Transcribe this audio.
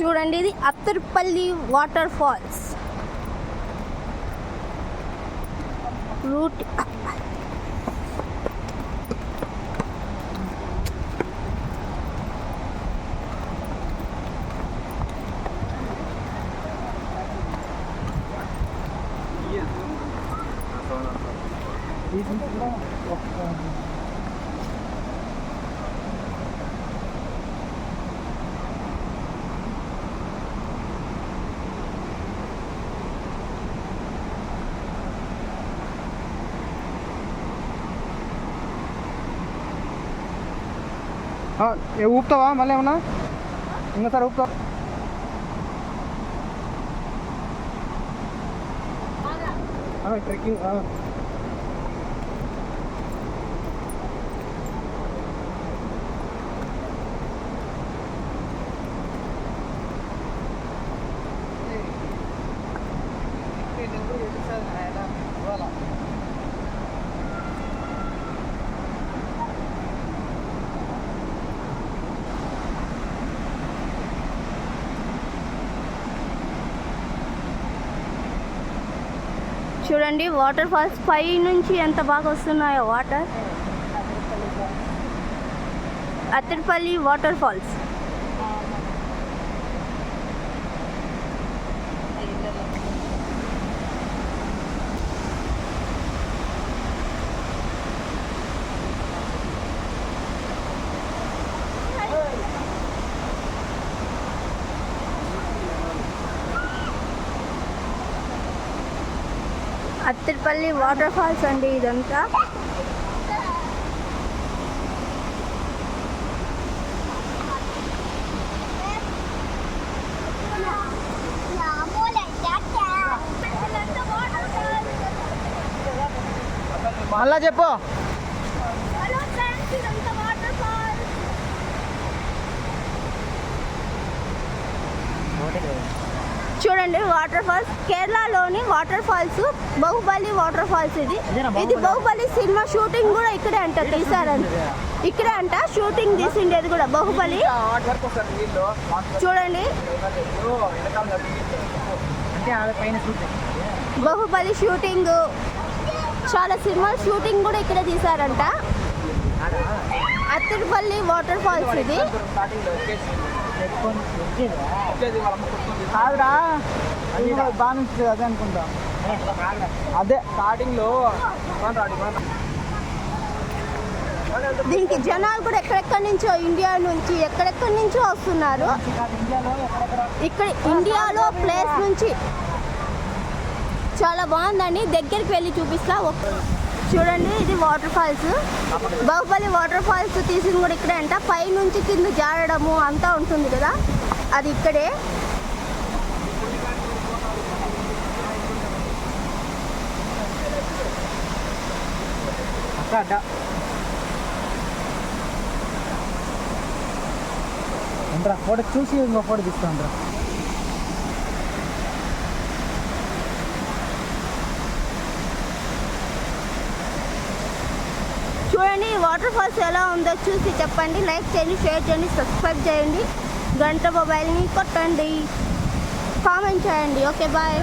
చూడండి ఇది అత్తర్పల్లి water falls. Route. ఆ, ఏ ఊపుతావా? మళ్ళీ ఏమన్నా? ఇంకోసారి ఊపుతావా? ఆ, ట్రెక్కింగ్ చూడండి వాటర్ ఫాల్స్ పై నుంచి ఎంత బాగా వస్తున్నాయో water Athirappilly water falls Athirappilly water falls అండి ఇదంతా. మళ్ళా చెప్పు. చూడండి వాటర్ ఫాల్స్ కేరళలోని water falls Baahubali water falls ఇది. ఇది బాహుబలి? సినిమా షూటింగ్ కూడా ఇక్కడే అంట తీసారని ఇక్కడే అంట షూటింగ్ తీసిండేది కూడా బాహుబలి. చూడండి. బాహుబలి షూటింగ్ చాలా సినిమాలు షూటింగ్ కూడా ఇక్కడే తీసారంట అత్తిరిపల్లి వాటర్ ఫాల్స్ ఇది. కాదురా. అది బాగా అదే అనుకుంటా. అదే. స్టార్టింగ్లో దీనికి జనాలు కూడా ఎక్కడెక్కడి నుంచో ఇండియా నుంచి ఎక్కడెక్కడి నుంచో వస్తున్నారు. ఇక్కడ ఇండియాలో ప్లేస్ నుంచి చాలా బాగుందండి. దగ్గరికి వెళ్ళి చూపిస్తా. ఒక- చూడండి ఇది water falls Baahubali water falls తీసింది కూడా ఇక్కడే అంట. పై నుంచి కింద జారడము అంతా ఉంటుంది కదా. అది ఇక్కడే. ఫోటో చూసి ఇంకో ఫోటో తీసుకోండి చూడండి వాటర్ ఫాల్స్ ఎలా ఉందో చూసి చెప్పండి లైక్ చేయండి షేర్ చేయండి సబ్స్క్రైబ్ చేయండి. గంట మొబైల్ని కొట్టండి. కామెంట్ చేయండి. Okay bye